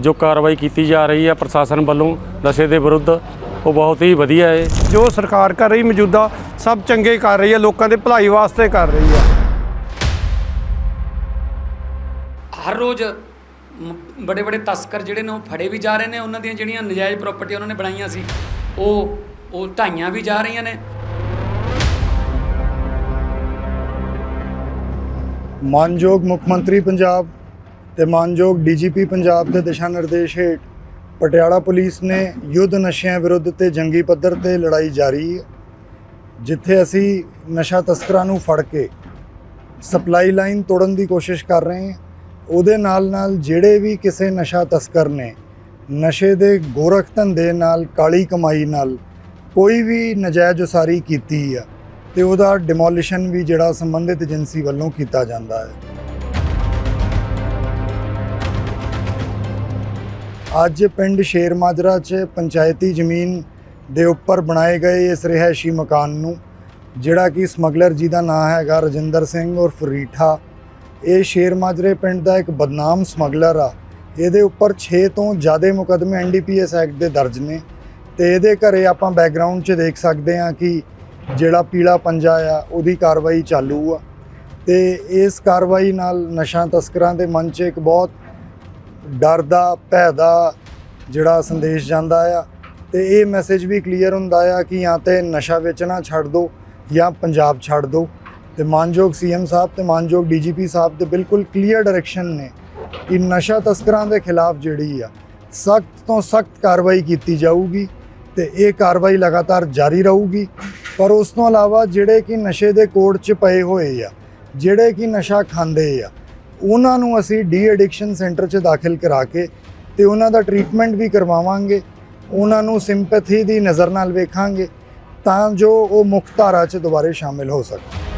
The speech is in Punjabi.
ਜੋ ਕਾਰਵਾਈ ਕੀਤੀ ਜਾ ਰਹੀ ਹੈ ਪ੍ਰਸ਼ਾਸਨ ਵੱਲੋਂ ਨਸ਼ੇ ਦੇ ਵਿਰੁੱਧ ਉਹ ਬਹੁਤ ਹੀ ਵਧੀਆ ਹੈ। ਜੋ ਸਰਕਾਰ ਕਰ ਰਹੀ ਮੌਜੂਦਾ ਸਭ ਚੰਗੇ ਕਰ ਰਹੀ ਹੈ ਲੋਕਾਂ ਦੇ ਭਲਾਈ ਵਾਸਤੇ ਕਰ ਰਹੀ ਹੈ। ਹਰ ਰੋਜ਼ ਬੜੇ ਬੜੇ ਤਸਕਰ ਜਿਹੜੇ ਨੇ ਉਹ ਫੜੇ ਵੀ ਜਾ ਰਹੇ ਨੇ ਉਹਨਾਂ ਦੀਆਂ ਜਿਹੜੀਆਂ ਨਜਾਇਜ਼ ਪ੍ਰਾਪਰਟੀ ਉਹਨਾਂ ਨੇ ਬਣਾਈਆਂ ਸੀ ਉਹ ਉਹ ਢਾਈਆਂ ਵੀ ਜਾ ਰਹੀਆਂ ਨੇ। ਮਾਨਯੋਗ ਮੁੱਖ ਮੰਤਰੀ ਪੰਜਾਬ ਤੇ ਮਾਨਯੋਗ ਡੀਜੀਪੀ ਪੰਜਾਬ ਦੇ ਦਿਸ਼ਾ ਨਿਰਦੇਸ਼ ਹੇਠ ਪਟਿਆਲਾ ਪੁਲਿਸ ਨੇ ਯੁੱਧ ਨਸ਼ਿਆਂ ਵਿਰੁੱਧ ਤੇ ਜੰਗੀ ਪੱਧਰ ਤੇ ਲੜਾਈ ਜਾਰੀ ਹੈ, ਜਿੱਥੇ ਅਸੀਂ ਨਸ਼ਾ ਤਸਕਰਾਂ ਨੂੰ ਫੜ ਕੇ ਸਪਲਾਈ ਲਾਈਨ ਤੋੜਨ ਦੀ ਕੋਸ਼ਿਸ਼ ਕਰ ਰਹੇ ਹਾਂ। ਉਹਦੇ ਨਾਲ ਨਾਲ ਜਿਹੜੇ ਵੀ ਕਿਸੇ ਨਸ਼ਾ ਤਸਕਰ ਨੇ, ਨਸ਼ੇ ਦੇ ਗੋਰਖ ਧੰਦੇ ਨਾਲ, ਕਾਲੀ ਕਮਾਈ ਨਾਲ ਕੋਈ ਵੀ ਨਜਾਇਜ਼ ਉਸਾਰੀ ਕੀਤੀ ਆ, ਤੇ ਉਹਦਾ ਡਿਮੋਲਿਸ਼ਨ ਵੀ ਜਿਹੜਾ ਸੰਬੰਧਿਤ ਏਜੰਸੀ ਵੱਲੋਂ ਕੀਤਾ ਜਾਂਦਾ ਹੈ। ਅੱਜ ਪਿੰਡ ਸ਼ੇਰ ਮਾਜਰਾ 'ਚ ਪੰਚਾਇਤੀ ਜ਼ਮੀਨ ਦੇ ਉੱਪਰ ਬਣਾਏ ਗਏ ਇਸ ਰਿਹਾਇਸ਼ੀ ਮਕਾਨ ਨੂੰ, ਜਿਹੜਾ ਕਿ ਸਮਗਲਰ ਜੀ ਦਾ ਨਾਮ ਹੈਗਾ ਰਜਿੰਦਰ ਸਿੰਘ ਔਰ ਫਰੀਠਾ ਇਹ ਸ਼ੇਰ ਮਾਜਰੇ ਪਿੰਡ ਦਾ ਇੱਕ ਬਦਨਾਮ ਸਮਗਲਰ ਆ। ਇਹਦੇ ਉੱਪਰ 6 ਤੋਂ ਜ਼ਿਆਦਾ ਮੁਕਦਮੇ ਐਨਡੀਪੀਐਸ ਐਕਟ ਦੇ ਦਰਜ ਨੇ ਤੇ ਇਹਦੇ ਘਰੇ ਆਪਾਂ ਬੈਕਗ੍ਰਾਉਂਡ 'ਚ ਦੇਖ ਸਕਦੇ ਹਾਂ ਕਿ ਜਿਹੜਾ ਪੀਲਾ ਪੰਜਾ ਆ, ਉਹਦੀ ਕਾਰਵਾਈ ਚਾਲੂ ਆ। ਤੇ ਇਸ ਕਾਰਵਾਈ ਨਾਲ ਨਸ਼ਾ ਤਸਕਰਾਂ ਦੇ ਮਨ 'ਚ ਇੱਕ ਬਹੁਤ ਡਰ ਦਾ, ਭੈ ਦਾ ਜਿਹੜਾ ਸੰਦੇਸ਼ ਜਾਂਦਾ ਆ। ਤੇ ਇਹ ਮੈਸੇਜ ਵੀ ਕਲੀਅਰ ਹੁੰਦਾ ਆ ਕਿ ਜਾਂ ਤੇ ਨਸ਼ਾ ਵੇਚਣਾ ਛੱਡ ਦਿਓ ਜਾਂ ਪੰਜਾਬ ਛੱਡ ਦਿਓ ਤੇ ਮਾਨਯੋਗ ਸੀਐਮ ਸਾਹਿਬ ਤੇ ਮਾਨਯੋਗ ਡੀਜੀਪੀ ਸਾਹਿਬ ਦੇ ਬਿਲਕੁਲ ਕਲੀਅਰ ਡਾਇਰੈਕਸ਼ਨ ਨੇ ਕਿ ਨਸ਼ਾ ਤਸਕਰਾਂ ਦੇ ਖਿਲਾਫ ਜਿਹੜੀ ਆ, ਸਖਤ ਤੋਂ ਸਖਤ ਕਾਰਵਾਈ ਕੀਤੀ ਜਾਊਗੀ ਤੇ ਇਹ ਕਾਰਵਾਈ ਲਗਾਤਾਰ ਜਾਰੀ ਰਹੂਗੀ। ਪਰ ਉਸ ਤੋਂ ਇਲਾਵਾ ਜਿਹੜੇ ਕਿ ਨਸ਼ੇ ਦੇ ਕੋਡ 'ਚ ਪਏ ਹੋਏ ਆ, ਜਿਹੜੇ ਕਿ ਨਸ਼ਾ ਖਾਂਦੇ ਆ ਉਹਨਾਂ ਨੂੰ ਅਸੀਂ ਡੀ ਐਡਿਕਸ਼ਨ ਸੈਂਟਰ 'ਚ ਦਾਖਲ ਕਰਾ ਕੇ ਤੇ ਉਹਨਾਂ ਦਾ ਟ੍ਰੀਟਮੈਂਟ ਵੀ ਕਰਵਾਵਾਂਗੇ, ਉਹਨਾਂ ਨੂੰ ਸਿੰਪੈਥੀ ਦੀ ਨਜ਼ਰ ਨਾਲ ਵੇਖਾਂਗੇ ਤਾਂ ਜੋ ਉਹ ਮੁੱਖ ਧਾਰਾ 'ਚ ਦੁਬਾਰੇ ਸ਼ਾਮਿਲ ਹੋ ਸਕਣ।